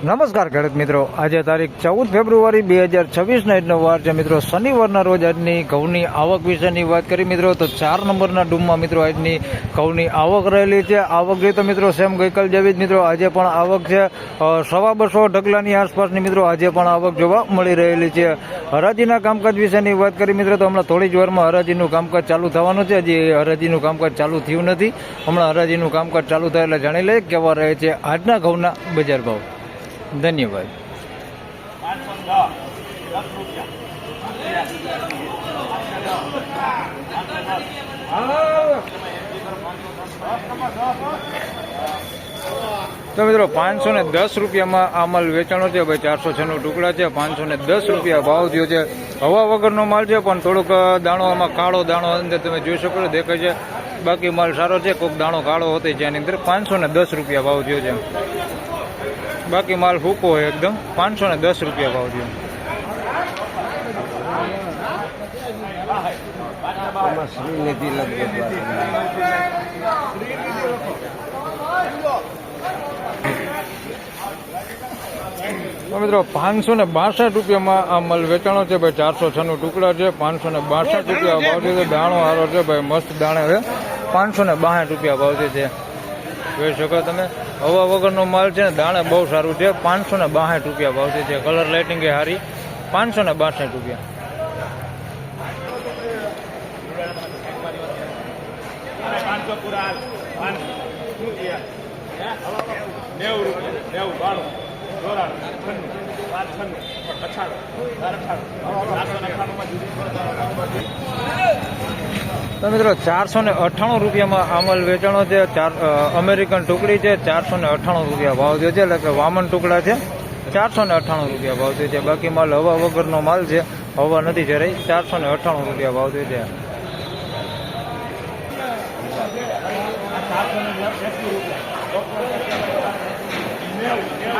નમસ્કાર ખેડૂત મિત્રો. આજે તારીખ ચૌદ ફેબ્રુઆરી બે હજાર છવ્વીસના આજનો વાર છે. મિત્રો, શનિવારના રોજ આજની ઘઉંની આવક વિશેની વાત કરી. મિત્રો, તો ચાર નંબરના ડૂમમાં મિત્રો આજની ઘઉંની આવક રહેલી છે. આવક જોઈએ તો મિત્રો, સેમ ગઈકાલ જેવી જ મિત્રો, આજે પણ આવક છે. સવા બસો ઢગલાની આસપાસની મિત્રો, આજે પણ આવક જોવા મળી રહેલી છે. હરાજીના કામકાજ વિશેની વાત કરી મિત્રો, તો હમણાં થોડી જ વારમાં હરાજીનું કામકાજ ચાલુ થવાનું છે. હજી હરાજીનું કામકાજ ચાલુ થયું નથી. હમણાં હરાજીનું કામકાજ ચાલુ થાય એટલે જાણી લઈએ કેવા રહે છે આજના ઘઉંના બજાર ભાવ. ધન્યવાદ. તો મિત્રો, પાંચસો ને દસ રૂપિયામાં આ માલ વેચાણો છે ભાઈ ચારસો છ ટુકડા છે, પાંચસો ને દસ રૂપિયા ભાવ થયો છે. હવા વગરનો માલ છે, પણ થોડોક દાણો આમાં કાળો દાણો અંદર તમે જોઈ શકો છો, દેખાય છે. બાકી માલ સારો છે કોઈક દાણો કાળો હોતો એની અંદર પાંચસો ને દસ રૂપિયા ભાવ થયો છે. બાકી માલ ફૂકો હોય એકદમ. પાંચસો ને દસ રૂપિયા ભાવ થયો. મિત્રો પાંચસો ને બાસઠ રૂપિયામાં આ માલ વેચાણો છે ભાઈ. ચારસો છનું ટુકડા છે. પાંચસો ને બાસઠ રૂપિયા ભાવ છે. દાણો હારો છે ભાઈ. મસ્ત દાણે છે પાંચસો ને બાસઠ રૂપિયા ભાવ છે. જોઈ શકો તમે. હવા વગરનો માલ છે ને, દાણે બહુ સારું છે. પાંચસો ને બાસઠ રૂપિયા ભાવ છે. કલર લાઇટિંગ એ સારી પાંચસો ને બાસઠ રૂપિયા. રૂપિયા નેવું બાણું ચોરાણું અઠ્ઠાણું પાંચ છન્નું અઠાણું ચાર અઠાણું ચારસો ને અઠ્ઠાણુંમાં જુદી તો મિત્રો ચારસો ને અઠ્ઠાણું રૂપિયામાં આ વેચાણો છે. ચાર અમેરિકન ટુકડી છે. ચારસો ને અઠ્ઠાણું રૂપિયા ભાવ થયો છે. એટલે કે વામન ટુકડા છે. ચારસો ને અઠ્ઠાણું રૂપિયા ભાવ થયો છે. બાકી માલ હવા વગરનો માલ છે. હવા નથી જરાય ચારસો ને અઠ્ઠાણું રૂપિયા ભાવ થયો છે.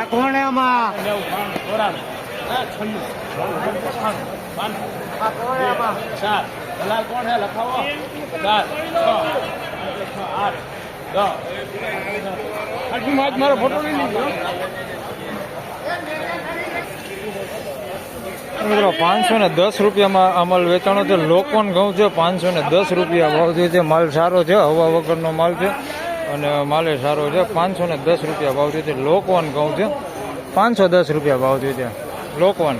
આ કોણ આમાં? કોણ આમાં? ચાર દલાલ કોણ હે લખાવો. છ, આઠ, દસ. આજ મારો ફોટો નહીં લીધો. મિત્રો, પાંચસો ને દસ રૂપિયામાં આ માલ વેચાણો છે. લોકોન ઘઉં છે, પાંચસો ને દસ રૂપિયા ભાવ થયો છે. માલ સારો છે, હવા વગરનો માલ છે. અને માલે સારો છે. પાંચસો ને દસ રૂપિયા ભાવ થયો છે. લોકવાન ઘઉં છે, પાંચસો દસ રૂપિયા ભાવ થયો છે. લોકવાન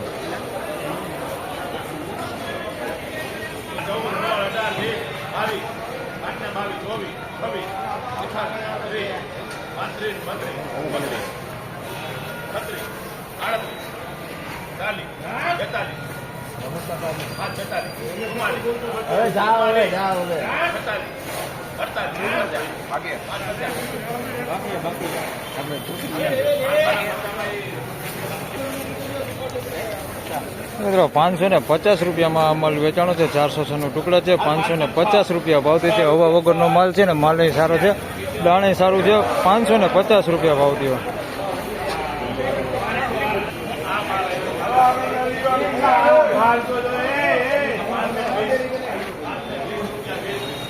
મિત્રો પાંચસો ને પચાસ રૂપિયામાં માલ વેચાણો છે. ચારસો છનું ટુકડા છે. પાંચસો ને પચાસ રૂપિયા ભાવથી છે. હવા વગરનો માલ છે ને માલ સારો છે. દાણે સારું છે. પાંચસો ને પચાસ રૂપિયા ભાવ થયો.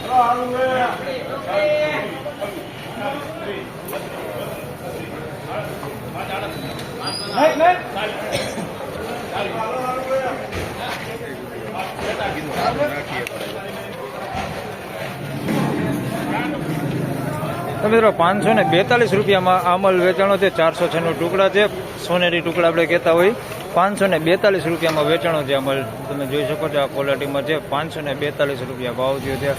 તો મિત્રો, પાંચસો ને બેતાલીસ રૂપિયામાં આ વેચાણો છે, ચારસો છનું ટુકડા છે. સોનેરી ટુકડા આપણે કહેતા હોય. પાંચસો ને બેતાલીસ રૂપિયામાં વેચાણો છે અમલ તમે જોઈ શકો છો આ ક્વોલિટીમાં છે. પાંચસો ને બેતાલીસ રૂપિયા ભાવ થયો છે.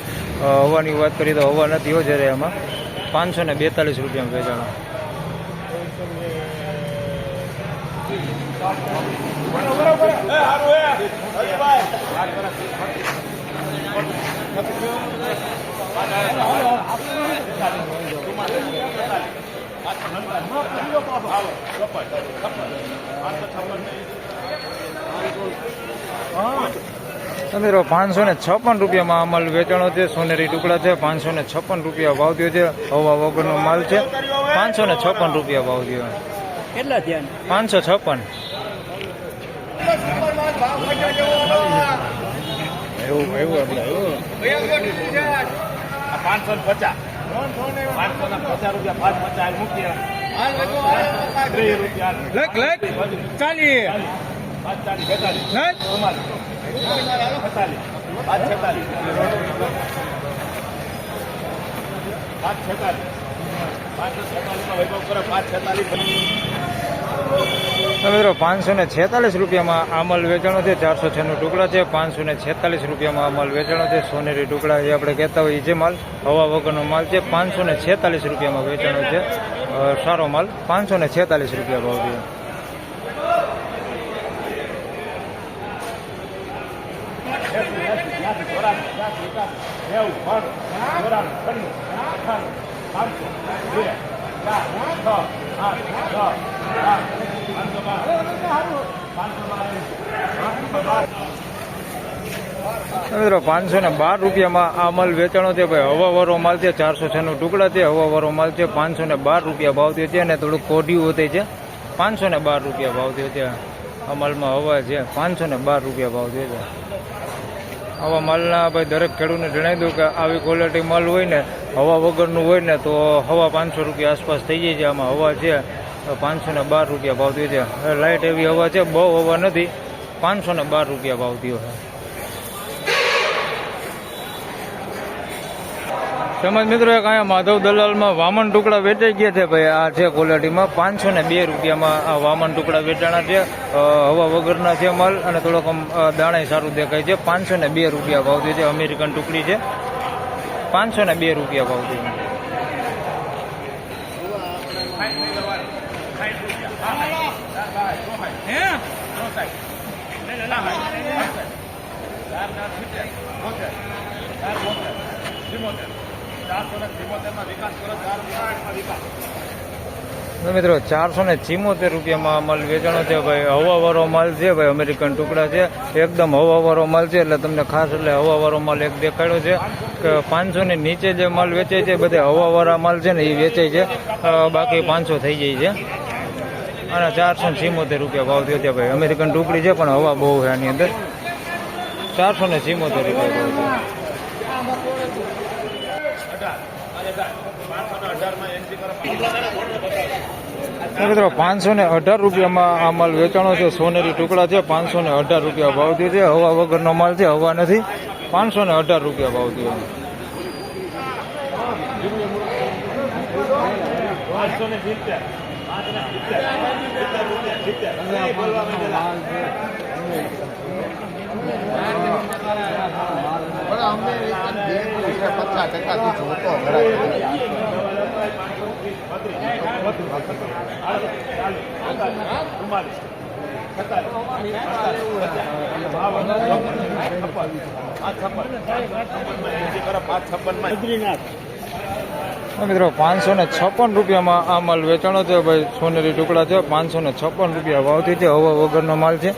હવાની વાત કરીએ તો હવા નથી હોય જ્યારે એમાં પાંચસો ને બેતાલીસ રૂપિયામાં વેચાણો. મિત્રો પાંચસો ને છપ્પન રૂપિયામાં અમલ વેચાણો છે સોનેરી ટુકડા છે પાંચસો ને છપ્પન રૂપિયા ભાવ થયો છે હવા વગરનો માલ છે પાંચસો ને છપ્પન રૂપિયા ભાવ થયો. કેટલા થયા? પાંચસો છપ્પન. એવું એવું પાંચસો પચાસ. પાંચસો રૂપિયા પાંચ પચાસ મૂકીએ ત્રીસ રૂપિયા લખ લખ ચાલી પાંચ ચાલીસ બેતાલીસ છેતાલીસ. પાંચ છેતાલીસ. પાંચ છેતાલીસ. પાંચ છેતાલીસમાં વૈભવ કરો પાંચ છેતાલીસ. મિત્રો પાંચસો ને છેતાલીસ રૂપિયામાં આમલ વેચાણો છે ચારસો છનું ટુકડા છે પાંચસો ને છેતાલીસ રૂપિયામાં આમલ વેચાણો છે સોનેરી ટુકડા જે આપણે કહેતા હોઈએ જે માલ હવા વગરનો માલ છે પાંચસો ને છેતાલીસ રૂપિયામાં વેચાણો છે સારો માલ પાંચસો ને છેતાલીસ રૂપિયા ભાવ છે પાંચસો મિત્રો, પાંચસો ને બાર રૂપિયામાં આ માલ વેચાણો છે ભાઈ હવાવાળો માલ છે ચારસો છનું ટુકડા છે હવાવાળો માલ છે પાંચસો ને બાર રૂપિયા ભાવ થયો છે અને થોડુંક કોઢિયું હોતે છે. પાંચસો ને બાર રૂપિયા ભાવ થયો છે આ માલમાં હવા છે. પાંચસો ને બાર રૂપિયા ભાવ થયો છે. આવા માલના ભાઈ, દરેક ખેડૂતને જણાવી દઉં કે આવી ક્વોલિટી માલ હોય ને, હવા વગરનું હોય ને, તો હવા પાંચસો રૂપિયા આસપાસ થઈ જાય છે. આમાં હવા છે પાંચસો ને બાર રૂપિયા ભાવ થયો છે. લાઇટ એવી હવા છે, બહુ હવા નથી. પાંચસો ને બાર રૂપિયા ભાવ થયો છે. તેમજ મિત્રો, એક અહીંયા માધવ દલાલમાં વામન ટુકડા વેચાઈ ગયા છે ભાઈ. આ છે ક્વોલિટીમાં પાંચસો ને બે રૂપિયામાં આ વામન ટુકડા વેચાણા છે. હવા વગરના છે માલ અને થોડોક દાણાય સારું દેખાય છે. પાંચસો ને બે રૂપિયા ભાવ થયો છે. અમેરિકન ટુકડી છે. પાંચસો ને બે રૂપિયા ભાવ થયો. મિત્રો, ચારસો ને ચિમોતેર રૂપિયામાં માલ વેચાણો છે ભાઈ. હવાવાળો માલ છે ભાઈ, અમેરિકન ટુકડા છે. એકદમ હવાવાળો માલ છે, એટલે તમને ખાસ એટલે હવાવાળો માલ એક દેખાડ્યો છે કે પાંચસો ને નીચે જે માલ વેચાય છે, બધે હવાવાળા માલ છે ને એ વેચાય છે. બાકી પાંચસો થઈ જાય છે. અને ચારસો ને સિમોતેર રૂપિયા ભાવ થયો ત્યાં ભાઈ. અમેરિકન ટુકડી છે, પણ હવા બહુ છે આની અંદર. ચારસો ને સિમોતેર રૂપિયા ભાવ થયો. મિત્રો, પાંચસો ને અઢાર રૂપિયામાં આ માલ વેચાણો છે, સોનેરી ટુકડા છે, પાંચસો ને અઢાર રૂપિયા ભાવ થયો છે. હવા વગરનો માલ છે, હવા નથી. પાંચસો ને અઢાર રૂપિયા ભાવ થયો. પાંચસો ને સિત્તેર. પણ અમને એક જ બે દિવસે પચાસ ટકાથી જોતો ઘરાક. તો મિત્રો પાંચસો ને છપ્પન રૂપિયામાં આ માલ વેચાણો છે ભાઈ, સોનેરી ટુકડા છે પાંચસો ને છપ્પન રૂપિયા ભાવથી છે હવા વગરનો માલ છે.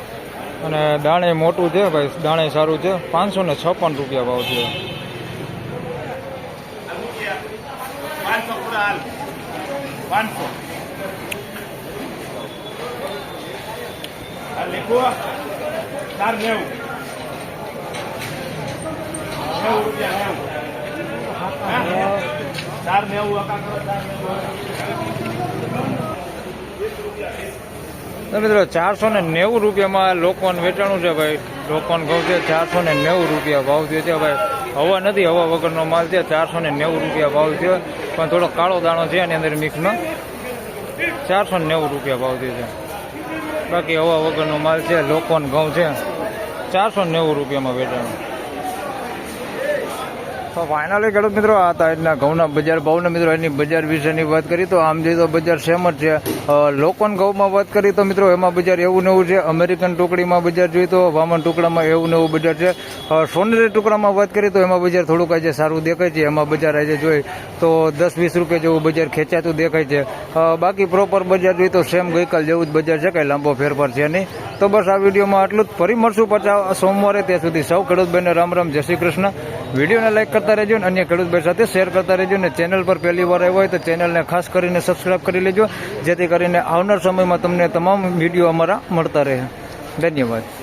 અને દાણે મોટું છે, ભાઈ દાણે સારું છે. પાંચસો. ને છપ્પન રૂપિયા ભાવ છે પૂરા હાલ પાંચસો આ લીખો ચાર નેવું નેવું રૂપિયા નેવું હા? ચાર નેવું મિત્રો, ચારસો ને નેવું રૂપિયામાં લોકોન વેચાણું છે ભાઈ. લોકોન ઘઉં છે ચારસો ને નેવું રૂપિયા ભાવ થયો છે ભાઈ. હવા નથી, હવા વગરનો માલ છે, ચારસો ને નેવું રૂપિયા ભાવ થયો. પણ થોડો કાળો દાણો છે એની અંદર મિક્સમાં ચારસો ને નેવું રૂપિયા ભાવ થયો છે. બાકી હવા વગરનો માલ છે લોકોન ઘઉં છે. ચારસો નેવું રૂપિયામાં વેચાણું. તો ફાઇનલી ખેડૂત મિત્રો, આ હતા આજના ઘઉંના બજાર ભાવના મિત્રો, એની બજાર વિશેની વાત કરી, તો આમ જોઈએ તો બજાર સેમ જ છે. લોકોન ઘઉંમાં વાત કરી, તો મિત્રો એમાં બજાર એવું નવું છે, અમેરિકન ટુકડીમાં બજાર જોઈએ તો, વામન ટુકડામાં એવું નવું બજાર છે. સોનેરી ટુકડામાં વાત કરી, તો એમાં બજાર થોડુંક આજે સારું દેખાય છે, એમાં બજાર આજે જોઈ તો દસ વીસ રૂપિયા જેવું બજાર ખેંચાતું દેખાય છે. બાકી પ્રોપર બજાર જોઈએ તો સેમ ગઈકાલ જેવું જ બજાર છે, કંઈ લાંબો ફેરફાર છે નહીં. તો બસ આ વિડીયોમાં આટલું જ. ફરી મળશું પાછા સોમવારે. ત્યાં સુધી સૌ ખેડૂતભાઈને રામ રામ, જય શ્રી કૃષ્ણ. વિડીયોને લાઇક કરતા રહેજો અને અન્ય ખેડૂતભાઈ સાથે શેર કરતા રહેજો અને ચેનલ પર પહેલી વાર આવ્યો હોય તો ચેનલને ખાસ કરીને સબસ્ક્રાઇબ કરી લેજો, જેથી કરીને આવનાર સમયમાં તમને તમામ વીડિયો અમારા મળતા રહે. ધન્યવાદ.